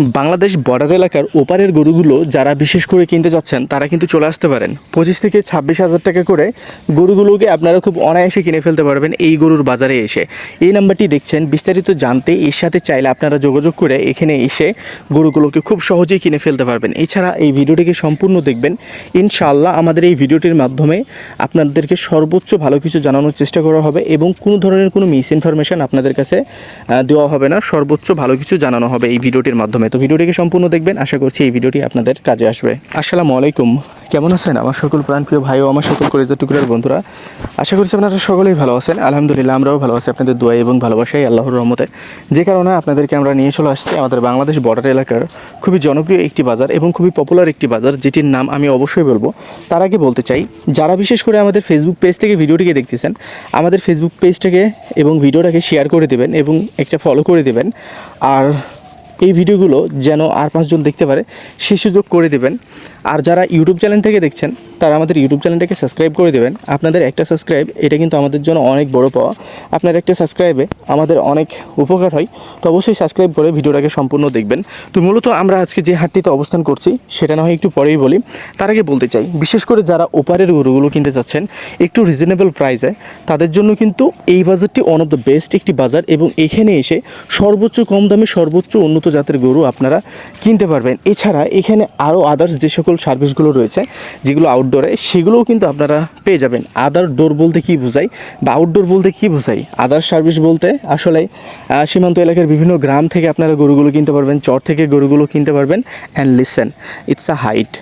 Bangladesh border এলাকার ওপারের গরুগুলো যারা বিশেষ করে কিনতে যাচ্ছেন, তারা কিন্তু চলে আসতে পারেন। পঁচিশ থেকে ছাব্বিশ হাজার টাকা করে গরুগুলোকে আপনারা খুব অনায়াসে কিনে ফেলতে পারবেন এই গরুর বাজারে এসে। এই নাম্বারটি দেখছেন। বিস্তারিত জানতে এর সাথে চাইলে আপনারা যোগাযোগ করে এখানে এসে গরুগুলোকে খুব সহজেই কিনে ফেলতে পারবেন। এছাড়া এই ভিডিওটিকে সম্পূর্ণ দেখবেন। ইনশাআল্লাহ আমাদের এই ভিডিওটির মাধ্যমে আপনাদেরকে সর্বোচ্চ ভালো কিছু জানানোর চেষ্টা করা হবে এবং কোনো ধরনের কোনো মিস ইনফরমেশন আপনাদের কাছে দেওয়া হবে না। সর্বোচ্চ ভালো কিছু জানানো হবে এই ভিডিওটির মাধ্যমে। তো ভিডিওটিকে সম্পূর্ণ দেখবেন। আশা করছি এই ভিডিওটি আপনাদের কাজে আসবে। আসসালামু আলাইকুম। কেমন আছেন? আমার সকল প্রাণপ্রিয় ভাই ও আমার সকল কলেজের টুকুরের বন্ধুরা। আশা করছি আপনারা সকলেই ভালো আছেন। আলহামদুলিল্লাহ, আমরাও ভালো আছি। আপনাদের দোয়া এবং ভালোবাসাই আল্লাহর রহমতে। যে কারণে আপনাদেরকে আমরা নিয়ে চলে আসছি আমাদের বাংলাদেশ বর্ডার এলাকার খুবই জনপ্রিয় একটি বাজার এবং খুবই পপুলার একটি বাজার, যেটির নাম আমি অবশ্যই বলব। তার আগে বলতে চাই, যারা বিশেষ করে আমাদের ফেসবুক পেজ থেকে ভিডিওটিকে দেখতেছেন, আমাদের ফেসবুক পেজটাকে এবং ভিডিওটাকে শেয়ার করে দেবেন এবং একটা ফলো করে দেবেন। আর এই ভিডিওগুলো যেন আর পাঁচজন দেখতে পারে সে সুযোগ করে দেবেন। আর যারা ইউটিউব চ্যানেল থেকে দেখছেন, তারা আমাদের ইউটিউব চ্যানেলটাকে সাবস্ক্রাইব করে দেবেন। আপনাদের একটা সাবস্ক্রাইব এটা কিন্তু আমাদের জন্য অনেক বড় পাওয়া। আপনার একটা সাবস্ক্রাইবে আমাদের অনেক উপকার হয়। তো অবশ্যই সাবস্ক্রাইব করে ভিডিওটাকে সম্পূর্ণ দেখবেন। তো মূলত আমরা আজকে যে হাটটিতে অবস্থান করছি, সেটা না হয় একটু পরেই বলি। তার আগে বলতে চাই, বিশেষ করে যারা ওপারের গরুগুলো কিনতে চাচ্ছেন একটু রিজনেবল প্রাইসে তাদের জন্য কিন্তু এই বাজারটি ওয়ান অফ দ্য বেস্ট একটি বাজার এবং এখানে এসে সর্বোচ্চ কম দামে সর্বোচ্চ উন্নত জাতের গরু আপনারা কিনতে পারবেন। এছাড়া এখানে আরও আদার্স যে সকল সার্ভিসগুলো রয়েছে, যেগুলো আউটডোরে সেগুলোও কিন্তু আপনারা পেয়ে যাবেন। আদার ডোর বলতে কি বোঝাই বা আউটডোর বলতে কি বোঝাই আদার সার্ভিস বলতে আসলে সীমান্ত এলাকার বিভিন্ন গ্রাম থেকে আপনারা গরুগুলো কিনতে পারবেন, চর থেকে গরুগুলো কিনতে পারবেন and listen it's a height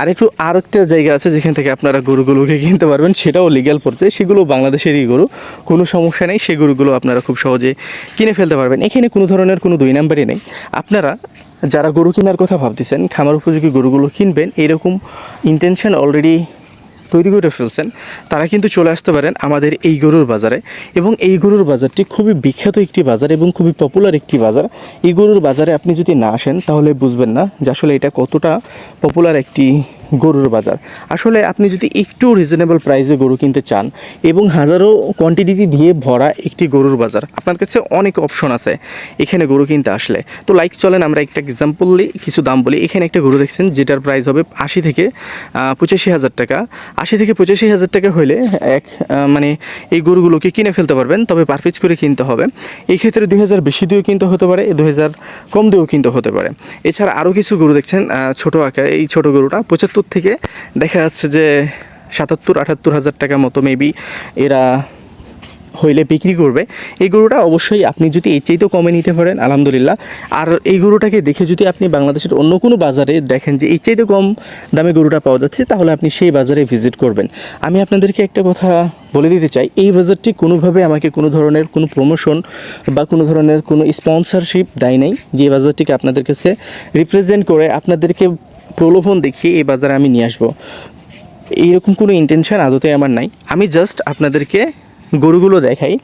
আর একটু আর একটা জায়গা আছে যেখান থেকে আপনারা গরুগুলোকে কিনতে পারবেন, সেটাও লিগ্যাল পর্যায়ে সেগুলো বাংলাদেশেরই গরু, কোনো সমস্যা নেই, সেই গরুগুলো আপনারা খুব সহজে কিনে ফেলতে পারবেন। এখানে কোনো ধরনের কোনো দুই নাম্বারই নেই। আপনারা যারা গরু কেনার কথা ভাবতেছেন, খামার উপযোগী গরুগুলো কিনবেন, এরকম ইন্টেনশন অলরেডি তৈরি করে ফেলছেন, তারা কিন্তু চলে আসতে পারেন আমাদের এই গরুর বাজারে। এবং এই গরুর বাজারটি খুবই বিখ্যাত একটি বাজার এবং খুবই পপুলার একটি বাজার। এই গরুর বাজারে আপনি যদি না আসেন, তাহলে বুঝবেন না যে আসলে এটা কতটা পপুলার একটি গরুর বাজার। আসলে আপনি যদি একটু রিজনেবল প্রাইসে গরু কিনতে চান এবং হাজারো কোয়ান্টিটি দিয়ে ভরা একটি গরুর বাজার, আপনার কাছে অনেক অপশন আছে এখানে গরু কিনতে আসলে। তো লাইক চলেন, আমরা একটা এক্সাম্পল কিছু দাম বলি। এখানে একটা গরু দেখছেন, যেটার প্রাইস হবে আশি থেকে পঁচাশি হাজার টাকা। আশি থেকে পঁচাশি হাজার টাকা হলে এক মানে এই গরুগুলোকে কিনে ফেলতে পারবেন, তবে পার করে কিনতে হবে। এই ক্ষেত্রে দুই হাজার বেশি দিয়েও কিনতে হতে পারে, দুই হাজার কম দিয়েও কিন্তু হতে পারে। এছাড়া আরও কিছু গরু দেখছেন ছোটো আকার, এই ছোট গরুটা পঁচাত্তর থেকে দেখা যাচ্ছে যে সাতাত্তর, আটাত্তর হাজার টাকা মতো মেবি এরা হইলে বিক্রি করবে। এই গরুটা অবশ্যই আপনি যদি এর চাইতেও কমে নিতে পারেন, আলহামদুলিল্লাহ। আর এই গরুটাকে দেখে যদি আপনি বাংলাদেশের অন্য কোনো বাজারে দেখেন যে এর চাইতে কম দামে গরুটা পাওয়া যাচ্ছে, তাহলে আপনি সেই বাজারে ভিজিট করবেন। আমি আপনাদেরকে একটা কথা বলে দিতে চাই, এই বাজারটি কোনোভাবে আমাকে কোনো ধরনের কোনো প্রমোশন বা কোনো ধরনের কোনো স্পন্সরশিপ দেয় নাই, যে বাজারটিকে আপনাদের কাছে রিপ্রেজেন্ট করে আপনাদেরকে প্রলোভন দেখিয়ে এই বাজারে আমি নিয়ে আসব। এইরকম কোনো ইন্টেনশন আদতে আমার নাই। আমি জাস্ট আপনাদেরকে গরুগুলো দেখাই,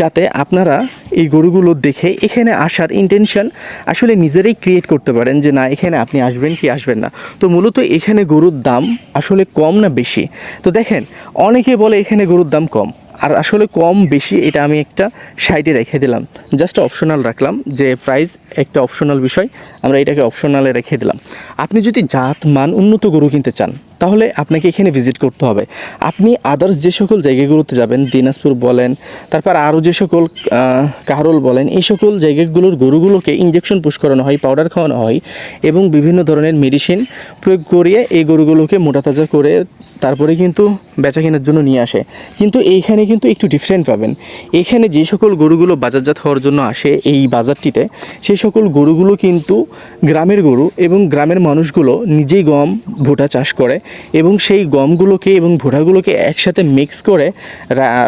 যাতে আপনারা এই গরুগুলো দেখে এখানে আসার ইন্টেনশন আসলে নিজেরাই ক্রিয়েট করতে পারেন যে না, এখানে আপনি আসবেন কি আসবেন না। তো মূলত এখানে গরুর দাম আসলে কম না বেশি? তো দেখেন, অনেকে বলে এখানে গরুর দাম কম। আর আসলে কম বেশি এটা আমি একটা সাইডে রেখে দিলাম। জাস্ট অপশনাল রাখলাম যে প্রাইস একটা অপশনাল বিষয়, আমরা এটাকে অপশনালে রেখে দিলাম। আপনি যদি জাত মান উন্নত গরু কিনতে চান তাহলে আপনাকে এখানে ভিজিট করতে হবে। আপনি আদার্স যে সকল জায়গাগুলোতে যাবেন দিনাজপুর বলেন তারপর আরও যে সকল আহ, কাহারোল বলেন এই সকল জায়গাগুলোর গরুগুলোকে ইঞ্জেকশন পুশ করানো হয় পাউডার খাওয়ানো হয় এবং বিভিন্ন ধরনের মেডিসিন প্রয়োগ করিয়ে এই গরুগুলোকে মোটা তাজা করে তারপরে কিন্তু বেচা কেনার জন্য নিয়ে আসে। কিন্তু এইখানে কিন্তু একটু ডিফারেন্ট পাবেন। এখানে যে সকল গরুগুলো বাজারজাত হওয়ার জন্য আসে এই বাজারটিতে সেই সকল গরুগুলো কিন্তু গ্রামের গরু এবং গ্রামের মানুষগুলো নিজেই গম, ভুট্টা চাষ করে এবং সেই গমগুলোকে এবং ভুট্টাগুলোকে একসাথে মিক্স করে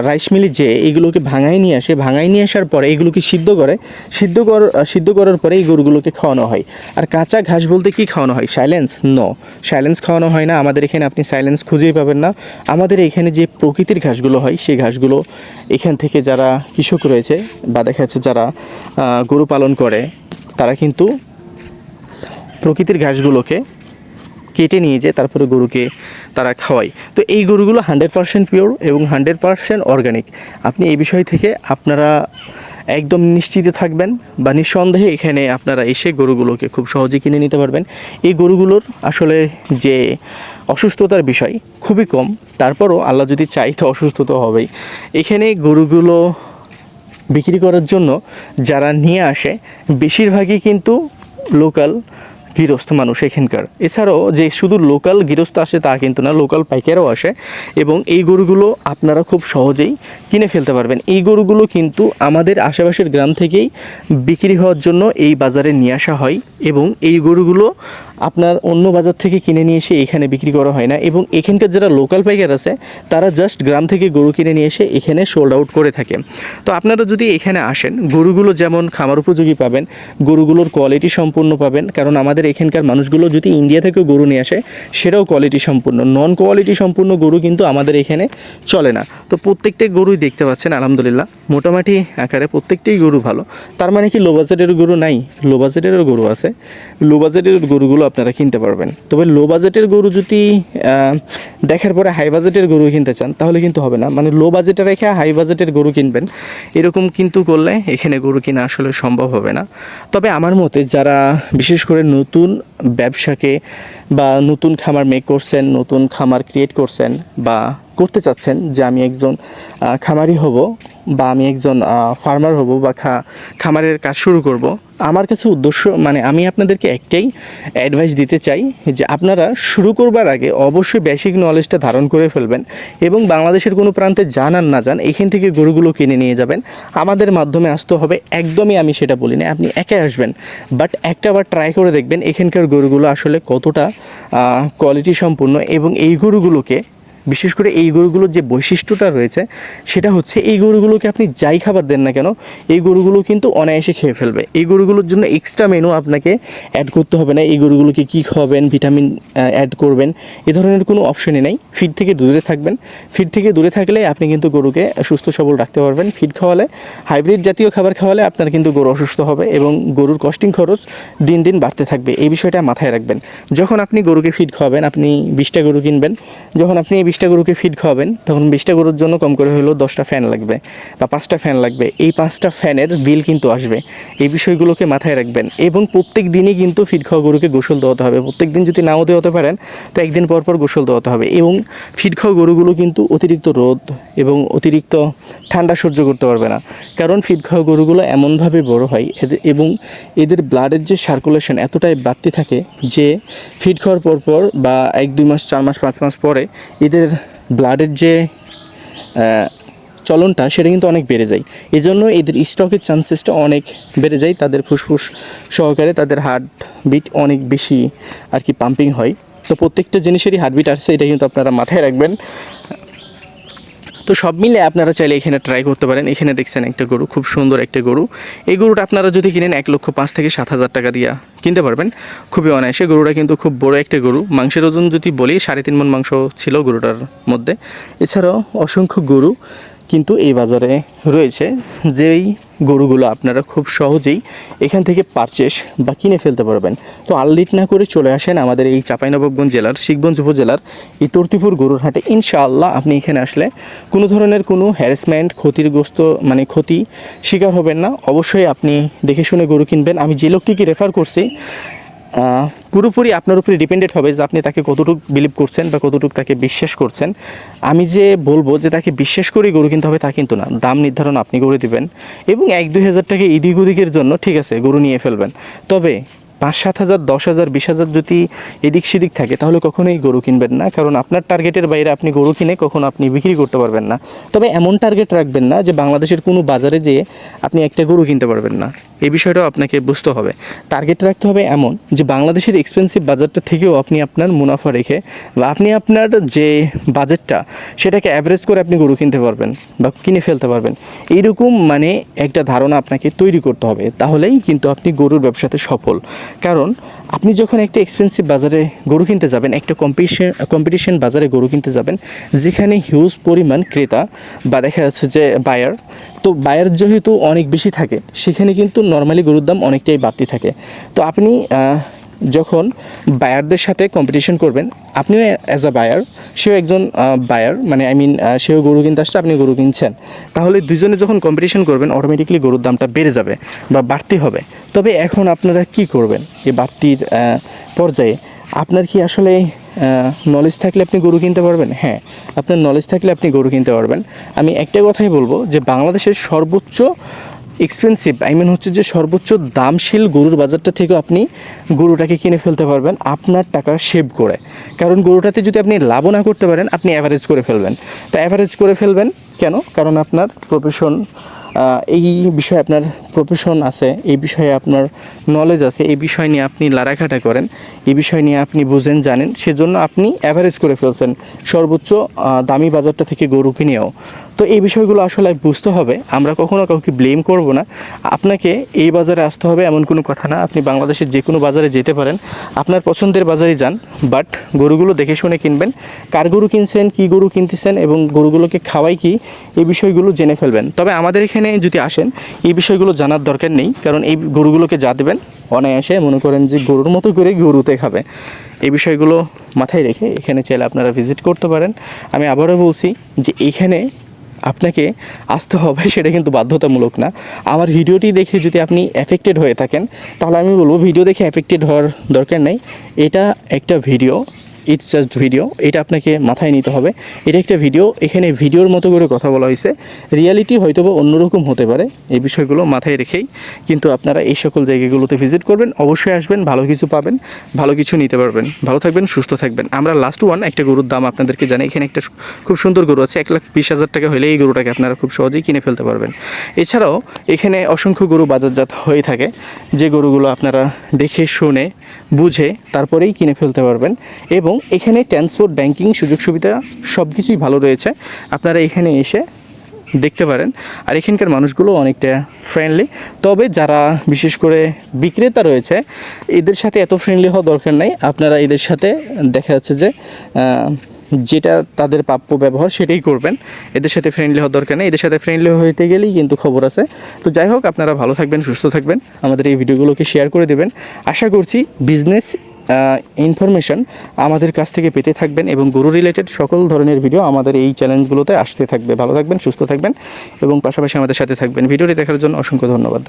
রাইস মিলে যে এইগুলোকে ভাঙায় নিয়ে আসে। ভাঙায় নিয়ে আসার পরে এগুলোকে সিদ্ধ করে, সিদ্ধ কর, সিদ্ধ করার পরে এই গরুগুলোকে খাওয়ানো হয়। আর কাঁচা ঘাস বলতে কি খাওয়ানো হয়? সাইলেন্স নো সাইলেন্স খাওয়ানো হয় না। আমাদের এখানে আপনি সাইলেন্স খুঁজেই পাবেন না। আমাদের এখানে যে প্রকৃতির ঘাসগুলো হয়, সেই ঘাসগুলো এখান থেকে যারা কৃষক রয়েছে বা দেখা যাচ্ছে যারা গরু পালন করে, তারা কিন্তু প্রকৃতির ঘাসগুলোকে কেটে নিয়ে যায় তারপরে গরুকে তারা খাওয়ায়। তো এই গরুগুলো হান্ড্রেড পার্সেন্ট পিওর এবং হান্ড্রেড পার্সেন্ট অর্গানিক। আপনি এই বিষয় থেকে আপনারা একদম নিশ্চিত থাকবেন বা নিঃসন্দেহে এখানে আপনারা এসে গরুগুলোকে খুব সহজে কিনে নিতে পারবেন। এই গরুগুলোর আসলে যে অসুস্থতার বিষয় খুবই কম, তারপরও আল্লাহ যদি চাই তো অসুস্থ তো হবেই। এখানে গরুগুলো বিক্রি করার জন্য যারা নিয়ে আসে, বেশিরভাগই কিন্তু লোকাল গৃহস্থ মানুষ এখানকার। এছাড়াও যে শুধু লোকাল গৃহস্থ আসে তা কিন্তু না, লোকাল পাইকারও আসে এবং এই গরুগুলো আপনারা খুব সহজেই কিনে ফেলতে পারবেন। এই গরুগুলো কিন্তু আমাদের আশেপাশের গ্রাম থেকেই বিক্রি হওয়ার জন্য এই বাজারে নিয়ে আসা হয় এবং এই গরুগুলো আপনার অন্য বাজার থেকে কিনে নিয়ে এসে এখানে বিক্রি করা হয় না এবং এখানকার যারা লোকাল পাইকার আছে, তারা জাস্ট গ্রাম থেকে গরু কিনে নিয়ে এসে এখানে সোল্ড আউট করে থাকে। তো আপনারা যদি এখানে আসেন, গরুগুলো যেমন খামার উপযোগী পাবেন, গরুগুলোর কোয়ালিটি সম্পূর্ণ পাবেন, কারণ আমাদের এখানকার মানুষগুলো যদি ইন্ডিয়া থেকে গরু নিয়ে আসে, সেটাও কোয়ালিটি সম্পূর্ণ। নন কোয়ালিটি সম্পূর্ণ গরু কিন্তু আমাদের এখানে চলে না। তো প্রত্যেকটা গরুই দেখতে পাচ্ছেন, আলহামদুলিল্লাহ, মোটামুটি আকারে প্রত্যেকটাই গরু ভালো। তার মানে কি লো বাজেটের গরু নাই? লো বাজেটেরও গরু আছে। লো বাজেটের গরুগুলো আপনারা কিনতে পারবেন। তবে লো বাজেটের গরু যদি দেখার পরে হাই বাজেটের গরু কিনতে চান, তাহলে কিন্তু হবে না। মানে লো বাজেটে রেখে হাই বাজেটের গরু কিনবেন, এরকম কিন্তু করলে এখানে গরু কিনা আসলে সম্ভব হবে না। তবে আমার মতে যারা বিশেষ করে নতুন ব্যবসাকে বা নতুন খামার মেক করছেন, নতুন খামার ক্রিয়েট করছেন বা করতে চাচ্ছেন যে আমি একজন খামারি হব বা আমি একজন ফার্মার হব বা খামারের কাজ শুরু করব, আমার কাছে উদ্দেশ্য মানে আমি আপনাদেরকে একটাই অ্যাডভাইস দিতে চাই যে আপনারা শুরু করবার আগে অবশ্যই বেসিক নলেজটা ধারণ করে ফেলবেন এবং বাংলাদেশের কোনো প্রান্তে জানান না যান, এখান থেকে গরুগুলো কিনে নিয়ে যাবেন। আমাদের মাধ্যমে আসতে হবে, একদমই আমি সেটা বলি না আপনি একাই আসবেন। বাট একটা বার ট্রাই করে দেখবেন এখানকার গরুগুলো আসলে কতটা কোয়ালিটি সম্পূর্ণ এবং এই গরুগুলোকে বিশেষ করে এই গরুগুলোর যে বৈশিষ্ট্যটা রয়েছে, সেটা হচ্ছে এই গরুগুলোকে আপনি যাই খাবার দেন না কেন, এই গরুগুলো কিন্তু অনায়াসে খেয়ে ফেলবে। এই গরুগুলোর জন্য এক্সট্রা মেনু আপনাকে অ্যাড করতে হবে না। এই গরুগুলোকে কী খাওয়াবেন ভিটামিন অ্যাড করবেন, এ ধরনের কোনো অপশনই নেই। ফিড থেকে দূরে থাকবেন। ফিড থেকে দূরে থাকলে আপনি কিন্তু গরুকে সুস্থ সবল রাখতে পারবেন। ফিড খাওয়ালে হাইব্রিড জাতীয় খাবার খাওয়ালে আপনার কিন্তু গরু অসুস্থ হবে এবং গরুর কস্টিং খরচ দিন দিন বাড়তে থাকবে। এই বিষয়টা মাথায় রাখবেন। যখন আপনি গরুকে ফিড খাওয়াবেন, আপনি বিশটা গরু কিনবেন, যখন আপনি এই বিশটা গরুকে ফিড খাওয়াবেন, তখন বিশটা গরুর জন্য কম করে হলেও দশটা ফ্যান লাগবে বা পাঁচটা ফ্যান লাগবে। এই পাঁচটা ফ্যানের বিল কিন্তু আসবে। এই বিষয়গুলোকে মাথায় রাখবেন এবং প্রত্যেক দিনই কিন্তু ফিড খাওয়া গরুকে গোসল দেওয়াতে হবে। প্রত্যেক দিন যদি নাও দেওয়াতে পারেন, তো একদিন পর পর গোসল দেওয়াতে হবে এবং ফিড খাওয়া গরুগুলো কিন্তু অতিরিক্ত রোদ এবং অতিরিক্ত ঠান্ডা সহ্য করতে পারবে না। কারণ ফিড খাওয়া গরুগুলো এমনভাবে বড় হয় এদের এবং এদের ব্লাডের যে সার্কুলেশন এতটাই বাড়তি থাকে যে ফিড খাওয়ার পর পর বা এক, দুই মাস, চার মাস, পাঁচ মাস পরে এদের ব্লাডের যে চলনটা সেটা কিন্তু অনেক বেড়ে যায়। এই জন্য এদের স্টকের চান্সেসটা অনেক বেড়ে যায়। তাদের ফুসফুস সহকারে তাদের হার্ট বিট অনেক বেশি আর কি পাম্পিং হয়। তো প্রত্যেকটা জিনিসেরই হার্টবিট আসছে, এটা কিন্তু আপনারা মাথায় রাখবেন। তো সব মিলে আপনারা চাইলে এখানে ট্রাই করতে পারেন। এখানে দেখছেন একটা গরু, খুব সুন্দর একটা গরু। এই গরুটা আপনারা যদি কিনেন, এক লক্ষ পাঁচ থেকে সাত হাজার টাকা দিয়া কিনতে পারবেন। খুবই অনায়াসে। গরুটা কিন্তু খুব বড় একটা গরু। মাংসের ওজন যদি বলি, সাড়ে তিন মন মাংস ছিল গরুটার মধ্যে। এছাড়াও অসংখ্য গরু কিন্তু এই বাজারে রয়েছে। যেই গরুগুলো আপনারা খুব সহজেই এখান থেকে পারচেস বা কিনে ফেলতে পারবেন। তো আললিট না করে চলে আসেন আমাদের এই চাঁপাইনবাবগঞ্জ জেলার, শিখগঞ্জ উপজেলার, এই তর্তিপুর গরুর হাটে। ইনশাআল্লাহ আপনি এখানে আসলে কোনো ধরনের কোনো হ্যারাসমেন্ট ক্ষতিগ্রস্ত মানে ক্ষতি শিকার হবেন না। অবশ্যই আপনি দেখে শুনে গরু কিনবেন। আমি যে লোকটিকে রেফার করছি পুরোপুরি আপনার উপরে ডিপেন্ডেড হবে যে আপনি তাকে কতটুকু বিলিভ করছেন বা কতটুকু তাকে বিশ্বাস করছেন। আমি যে বলব যে তাকে বিশ্বাস করেই গরু কিনতে হবে তা কিন্তু না। দাম নির্ধারণ আপনি করে দিবেন এবং এক দুই হাজার টাকা ইদিক উদিকের জন্য ঠিক আছে, গরু নিয়ে ফেলবেন। তবে পাঁচ সাত হাজার, দশ হাজার, বিশ হাজার যদি এদিক সেদিক থাকে, তাহলে কখনোই গরু কিনবেন না। কারণ আপনার টার্গেটের বাইরে আপনি গরু কিনে কখনো আপনি বিক্রি করতে পারবেন না। তবে এমন টার্গেট রাখবেন না যে বাংলাদেশের কোনো বাজারে যেয়ে আপনি একটা গরু কিনতে পারবেন না। এই বিষয়টাও আপনাকে বুঝতে হবে। টার্গেট রাখতে হবে এমন যে বাংলাদেশের এক্সপেন্সিভ বাজারটা থেকেও আপনি আপনার মুনাফা রেখে বা আপনি আপনার যে বাজেটটা, সেটাকে অ্যাভারেজ করে আপনি গরু কিনতে পারবেন বা কিনে ফেলতে পারবেন। এইরকম মানে একটা ধারণা আপনাকে তৈরি করতে হবে। তাহলেই কিন্তু আপনি গরুর ব্যবসাতে সফল। কারণ আপনি যখন একটা এক্সপেন্সিভ বাজারে গরু কিনতে যাবেন, একটা কম্পিটিশন কম্পিটিশন বাজারে গরু কিনতে যাবেন, যেখানে হিউজ পরিমাণ ক্রেতা বা দেখা যাচ্ছে যে বায়ার তো বায়ার যেহেতু অনেক বেশি থাকে, সেখানে কিন্তু নর্মালি গরুর দাম অনেকটাই বাড়তি থাকে। তো আপনি যখন বায়ারদের সাথে কম্পিটিশন করবেন, আপনিও অ্যাজ আ বায়ার সেও একজন বায়ার মানে আই মিন সেও গরু কিনতে আসছে আপনি গরু কিনছেন। তাহলে দুজনে যখন কম্পিটিশন করবেন অটোমেটিকলি গরুর দামটা বেড়ে যাবে বা বাড়তি হবে। তবে এখন আপনারা কি করবেন এই বাড়তির পর্যায়ে? আপনার কি আসলে নলেজ থাকলে আপনি গরু কিনতে পারবেন? হ্যাঁ আপনার নলেজ থাকলে আপনি গরু কিনতে পারবেন। আমি একটা কথাই বলব যে, বাংলাদেশের সর্বোচ্চ এক্সপেন্সিভ আই মিন হচ্ছে যে সর্বোচ্চ দামশীল গরুর বাজারটা থেকেও আপনি গরুটাকে কিনে ফেলতে পারবেন, আপনার টাকা সেভ করে। কারণ গরুটাতে যদি আপনি লাভও না করতে পারেন, আপনি অ্যাভারেজ করে ফেলবেন। তো অ্যাভারেজ করে ফেলবেন কেন? কারণ আপনার প্রফেশন এই বিষয়ে আপনার প্রফেশন আছে, এই বিষয়ে আপনার নলেজ আছে, এই বিষয় নিয়ে আপনি লাড়াঘাটা করেন, এই বিষয় নিয়ে আপনি বুঝেন, জানেন, সেজন্য আপনি অ্যাভারেজ করে ফেলছেন। সর্বোচ্চ দামি বাজারটা থেকে গরু কিনেও। তো এই বিষয়গুলো আসলে বুঝতে হবে। আমরা কখনো কাউকে ব্লেম করব না। আপনাকে এই বাজারে আসতে হবে এমন কোনো কথা না। আপনি বাংলাদেশের যে কোনো বাজারে যেতে পারেন। আপনার পছন্দের বাজারে যান বাট গরুগুলো দেখে শুনে কিনবেন। কার গরু কিনছেন, কি গরু কিনতেছেন এবং গরুগুলোকে খাওয়াই কি, এই বিষয়গুলো জেনে ফেলবেন। তবে আমাদের এখানে যদি আসেন, এই বিষয়গুলো জানার দরকার নেই। কারণ এই গরুগুলোকে যা দেবেন, অনায়াসে মনে করেন যে গরুর মতো করে গরুতে খাবে। এই বিষয়গুলো মাথায় রেখে এখানে চাইলে আপনারা ভিজিট করতে পারেন। আমি আবারও বলছি যে এখানে আপনাকে আসতে হবে, সেটা কিন্তু বাধ্যতামূলক না। আমার ভিডিওটি দেখে যদি আপনি এফেক্টেড হয়ে থাকেন, তাহলে আমি বলব, ভিডিও দেখে এফেক্টেড হওয়ার দরকার নেই। এটা একটা ভিডিও ইটস জাস্ট ভিডিও এটা আপনাকে মাথায় নিতে হবে। এটা একটা ভিডিও এখানে ভিডিওর মতো করে কথা বলা হয়েছে। রিয়ালিটি হয়তো বা অন্যরকম হতে পারে এই বিষয়গুলো মাথায় রেখেই। কিন্তু আপনারা এই সকল জায়গাগুলোতে ভিজিট করবেন। অবশ্যই আসবেন, ভালো কিছু পাবেন, ভালো কিছু নিতে পারবেন। ভালো থাকবেন, সুস্থ থাকবেন। আমরা লাস্ট ওয়ান একটা গরুর দাম আপনাদেরকে জানি এখানে একটা খুব সুন্দর গরু আছে। এক লাখ বিশ হাজার টাকা হলে এই গরুটাকে আপনারা খুব সহজেই কিনে ফেলতে পারবেন। এছাড়াও এখানে অসংখ্য গরু বাজারজাত হয়ে থাকে। যে গরুগুলো আপনারা দেখে শুনে বুঝে তারপরেই কিনে ফেলতে পারবেন। এবং এখানে ট্রান্সপোর্ট ব্যাংকিং সুযোগ সুবিধা সব কিছুই ভালো রয়েছে। আপনারা এখানে এসে দেখতে পারেন। আর এখানকার মানুষগুলো অনেকটা ফ্রেন্ডলি তবে যারা বিশেষ করে বিক্রেতা রয়েছে, এদের সাথে এত ফ্রেন্ডলি হওয়া দরকার নাই। আপনারা এদের সাথে দেখা যাচ্ছে যে যেটা তাদের প্রাপ্য ব্যবহার সেটাই করবেন। এদের সাথে ফ্রেন্ডলি হওয়ার দরকার নেই। এদের সাথে ফ্রেন্ডলি হইতে গেলেই কিন্তু খবর আছে। তো যাই হোক, আপনারা ভালো থাকবেন, সুস্থ থাকবেন। আমাদের এই ভিডিওগুলোকে শেয়ার করে দেবেন। আশা করছি বিজনেস ইনফরমেশন আমাদের কাছ থেকে পেতে থাকবেন এবং গরু রিলেটেড সকল ধরনের ভিডিও আমাদের এই চ্যানেলগুলোতে আসতে থাকবে। ভালো থাকবেন, সুস্থ থাকবেন এবং পাশাপাশি আমাদের সাথে থাকবেন। ভিডিওটি দেখার জন্য অসংখ্য ধন্যবাদ।